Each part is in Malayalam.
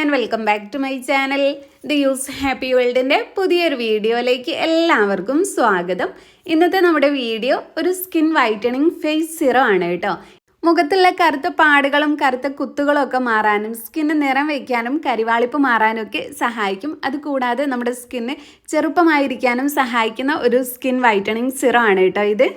And welcome back to my channel the use happy വേൾഡിന്റെ പുതിയൊരു വീഡിയോയിലേക്ക് എല്ലാവർക്കും സ്വാഗതം. ഇന്നത്തെ നമ്മുടെ വീഡിയോ ഒരു സ്കിൻ വൈറ്റനിങ് ഫേസ് സിറോ ആണ് കേട്ടോ. മുഖത്തുള്ള കറുത്ത പാടുകളും കറുത്ത കുത്തുകളും ഒക്കെ മാറാനും സ്കിന്ന് നിറം വയ്ക്കാനും കരിവാളിപ്പ് മാറാനും ഒക്കെ സഹായിക്കും. അതുകൂടാതെ നമ്മുടെ സ്കിന്ന് ചെറുപ്പമായിരിക്കാനും സഹായിക്കുന്ന ഒരു സ്കിൻ വൈറ്റനിങ് സിറോ ആണ് കേട്ടോ ഇത്.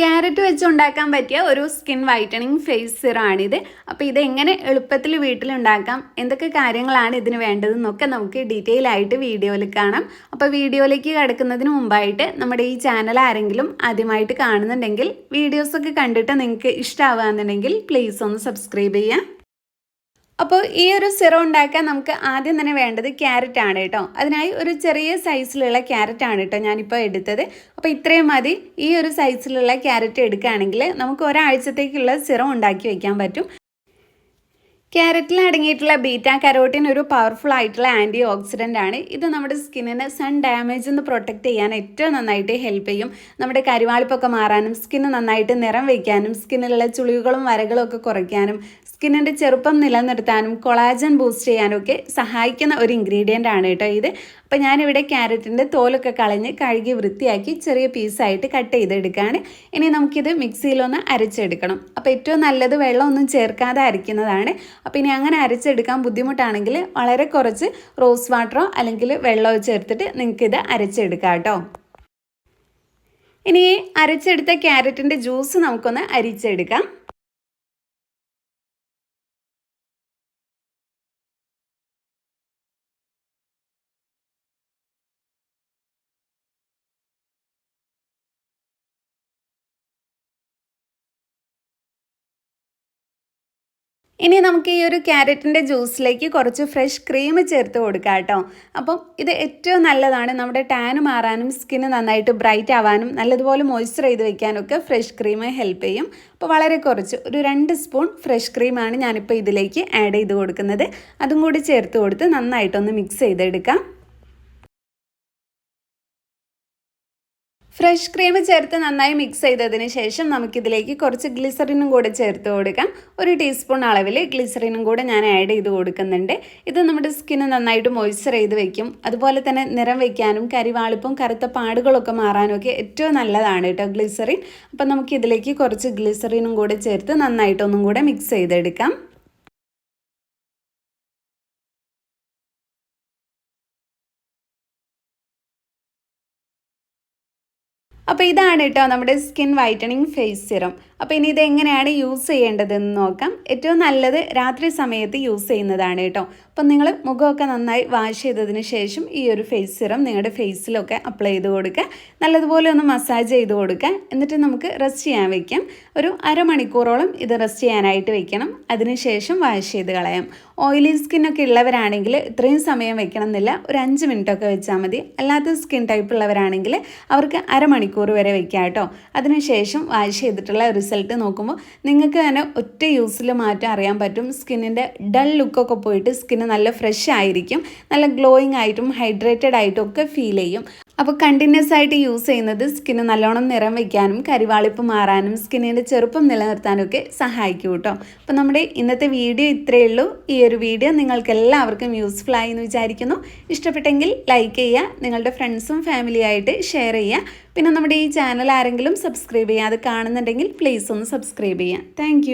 ക്യാരറ്റ് വെച്ച് ഉണ്ടാക്കാൻ പറ്റിയ ഒരു സ്കിൻ വൈറ്റനിങ് ഫേസ് സിറാണിത് അപ്പോൾ ഇത് എങ്ങനെ എളുപ്പത്തിൽ വീട്ടിലുണ്ടാക്കാം എന്തൊക്കെ കാര്യങ്ങളാണ് ഇതിന് വേണ്ടതെന്നൊക്കെ നമുക്ക് ഡീറ്റെയിൽ ആയിട്ട് വീഡിയോയിൽ കാണാം. അപ്പോൾ വീഡിയോയിലേക്ക് കിടക്കുന്നതിന് മുമ്പായിട്ട് നമ്മുടെ ഈ ചാനൽ ആരെങ്കിലും ആദ്യമായിട്ട് കാണുന്നുണ്ടെങ്കിൽ വീഡിയോസൊക്കെ കണ്ടിട്ട് നിങ്ങൾക്ക് ഇഷ്ടമാവുകയെന്നുണ്ടെങ്കിൽ പ്ലീസ് ഒന്ന് സബ്സ്ക്രൈബ് ചെയ്യാം അപ്പോൾ ഈ ഒരു സിറം ഉണ്ടാക്കാൻ നമുക്ക് ആദ്യം തന്നെ വേണ്ടത് ക്യാരറ്റ് ആണ് കേട്ടോ. അതിനായി ഒരു ചെറിയ സൈസിലുള്ള ക്യാരറ്റ് ആണ് കേട്ടോ ഞാനിപ്പോൾ എടുത്തത്. അപ്പോൾ ഇത്രയും മതി. ഈ ഒരു സൈസിലുള്ള ക്യാരറ്റ് എടുക്കുകയാണെങ്കിൽ നമുക്ക് ഒരാഴ്ചത്തേക്കുള്ള സിറം ഉണ്ടാക്കി വയ്ക്കാൻ പറ്റും. ക്യാരറ്റിൽ അടങ്ങിയിട്ടുള്ള ബീറ്റ കരോട്ടിൻ ഒരു പവർഫുൾ ആയിട്ടുള്ള ആന്റി ഓക്സിഡന്റ് ആണ്. ഇത് നമ്മുടെ സ്കിന്നിനെ സൺ ഡാമേജ് നിന്ന് പ്രൊട്ടക്റ്റ് ചെയ്യാൻ ഏറ്റവും നന്നായിട്ട് ഹെൽപ്പ് ചെയ്യും. നമ്മുടെ കരിവാളിപ്പൊക്കെ മാറാനും സ്കിന്ന് നന്നായിട്ട് നിറം വയ്ക്കാനും സ്കിന്നിലുള്ള ചുളിവുകളും വരകളും ഒക്കെ കുറയ്ക്കാനും സ്കിന്നിന്റെ ചെറുപ്പം നിലനിർത്താനും കൊളാജൻ ബൂസ്റ്റ് ചെയ്യാനും ഒക്കെ സഹായിക്കുന്ന ഒരു ഇൻഗ്രീഡിയന്റ് ആണ് കേട്ടോ ഇത്. അപ്പോൾ ഞാനിവിടെ ക്യാരറ്റിന്റെ തോലൊക്കെ കളഞ്ഞ് കഴുകി വൃത്തിയാക്കി ചെറിയ പീസായിട്ട് കട്ട് ചെയ്തെടുക്കുകയാണ് ഇനി നമുക്കിത് മിക്സിയിലൊന്ന് അരച്ചെടുക്കണം. അപ്പോൾ ഏറ്റവും നല്ലത് വെള്ളമൊന്നും ചേർക്കാതെ അരയ്ക്കുന്നതാണ്. അപ്പോൾ ഇനി അങ്ങനെ അരച്ചെടുക്കാൻ ബുദ്ധിമുട്ടാണെങ്കിൽ വളരെ കുറച്ച് റോസ് വാട്ടറോ അല്ലെങ്കിൽ വെള്ളമോ ചേർത്തിട്ട് നിങ്ങൾക്കിത് അരച്ചെടുക്കാം കേട്ടോ. ഇനി അരച്ചെടുത്ത ക്യാരറ്റിന്റെ ജ്യൂസ് നമുക്കൊന്ന് അരിച്ചെടുക്കാം. ഇനി നമുക്ക് ഈ ഒരു ക്യാരറ്റിന്റെ ജ്യൂസിലേക്ക് കുറച്ച് ഫ്രഷ് ക്രീം ചേർത്ത് കൊടുക്കാം കേട്ടോ. അപ്പം ഇത് ഏറ്റവും നല്ലതാണ്. നമ്മുടെ ടാൻ മാറാനും സ്കിന്ന് നന്നായിട്ട് ബ്രൈറ്റ് ആവാനും നല്ലതുപോലെ മോയ്സ്ചർ ചെയ്ത് വെക്കാനൊക്കെ ഫ്രഷ് ക്രീം ഹെൽപ്പ് ചെയ്യും. അപ്പോൾ വളരെ കുറച്ച് ഒരു രണ്ട് സ്പൂൺ ഫ്രഷ് ക്രീമാണ് ഞാനിപ്പോൾ ഇതിലേക്ക് ആഡ് ചെയ്ത് കൊടുക്കുന്നത്. അതും കൂടി ചേർത്ത് കൊടുത്ത് നന്നായിട്ടൊന്ന് മിക്സ് ചെയ്തെടുക്കാം. ഫ്രഷ് ക്രീം ചേർത്ത് നന്നായി മിക്സ് ചെയ്തതിന് ശേഷം നമുക്കിതിലേക്ക് കുറച്ച് ഗ്ലിസറിനും കൂടെ ചേർത്ത് കൊടുക്കാം. ഒരു ടീസ്പൂൺ അളവിൽ ഗ്ലിസറിനും കൂടെ ഞാൻ ആഡ് ചെയ്ത് കൊടുക്കുന്നുണ്ട്. ഇത് നമ്മുടെ സ്കിന്ന് നന്നായിട്ട് മോയ്സ്ചർ ചെയ്ത് വെക്കും. അതുപോലെ തന്നെ നിറം വയ്ക്കാനും കരിവാളിപ്പും കറുത്ത പാടുകളൊക്കെ മാറാനും ഒക്കെ ഏറ്റവും നല്ലതാണ് കേട്ടോ ഗ്ലിസറിൻ അപ്പം നമുക്കിതിലേക്ക് കുറച്ച് ഗ്ലിസറിനും കൂടെ ചേർത്ത് നന്നായിട്ടൊന്നും കൂടെ മിക്സ് ചെയ്തെടുക്കാം. അപ്പോൾ ഇതാണ് കേട്ടോ നമ്മുടെ സ്കിൻ വൈറ്റനിങ് ഫേസ് സിറം. അപ്പോൾ ഇനി ഇത് എങ്ങനെയാണ് യൂസ് ചെയ്യേണ്ടതെന്ന് നോക്കാം. ഏറ്റവും നല്ലത് രാത്രി സമയത്ത് യൂസ് ചെയ്യുന്നതാണ് കേട്ടോ. അപ്പം നിങ്ങൾ മുഖമൊക്കെ നന്നായി വാഷ് ചെയ്തതിന് ശേഷം ഈ ഒരു ഫേസ് സിറം നിങ്ങളുടെ ഫേസിലൊക്കെ അപ്ലൈ ചെയ്ത് കൊടുക്കുക. നല്ലതുപോലെ ഒന്ന് മസാജ് ചെയ്ത് കൊടുക്കുക. എന്നിട്ട് നമുക്ക് റെസ്റ്റ് ചെയ്യാൻ വയ്ക്കാം ഒരു അരമണിക്കൂറോളം ഇത് റെസ്റ്റ് ചെയ്യാനായിട്ട് വെക്കണം. അതിനുശേഷം വാഷ് ചെയ്ത് കളയാം. ഓയിലി സ്കിന്നൊക്കെ ഉള്ളവരാണെങ്കിൽ ഇത്രയും സമയം വെക്കണം എന്നില്ല ഒരു അഞ്ച് മിനിറ്റൊക്കെ വെച്ചാൽ മതി. അല്ലാത്ത സ്കിൻ ടൈപ്പ് ഉള്ളവരാണെങ്കിൽ അവർക്ക് അരമണിക്കൂർ വരെ വെക്കാം കേട്ടോ. അതിനുശേഷം വാഷ് ചെയ്തിട്ടുള്ള റിസൾട്ട് നോക്കുമ്പോൾ നിങ്ങൾക്ക് തന്നെ ഒറ്റ യൂസിൽ മാറ്റം അറിയാൻ പറ്റും. സ്കിന്നിന്റെ ഡൾ ലുക്കൊക്കെ പോയിട്ട് സ്കിന്ന് നല്ല ഫ്രഷ് ആയിരിക്കും. നല്ല ഗ്ലോയിങ് ആയിട്ടും ഹൈഡ്രേറ്റഡ് ആയിട്ടും ഒക്കെ ഫീൽ ചെയ്യും. അപ്പോൾ കണ്ടിന്യൂസ് ആയിട്ട് യൂസ് ചെയ്യുന്നത് സ്കിന്ന് നല്ലോണം നിറം വയ്ക്കാനും കരിവാളിപ്പ് മാറാനും സ്കിന്നിന്റെ ചെറുപ്പം നിലനിർത്താനും ഒക്കെ സഹായിക്കും കേട്ടോ അപ്പോൾ നമ്മുടെ ഇന്നത്തെ വീഡിയോ ഇത്രയേ ഉള്ളൂ. ഈ ഒരു വീഡിയോ നിങ്ങൾക്ക് എല്ലാവർക്കും യൂസ്ഫുൾ ആയി എന്ന് വിചാരിക്കുന്നു. ഇഷ്ടപ്പെട്ടെങ്കിൽ ലൈക്ക് ചെയ്യുക നിങ്ങളുടെ ഫ്രണ്ട്സും ഫാമിലിയായിട്ട് ഷെയർ ചെയ്യുക. പിന്നെ നമ്മുടെ ഈ ചാനൽ ആരെങ്കിലും സബ്സ്ക്രൈബ് ചെയ്യാതെ കാണുന്നുണ്ടെങ്കിൽ പ്ലീസ് ഒന്ന് സബ്സ്ക്രൈബ് ചെയ്യുക. താങ്ക്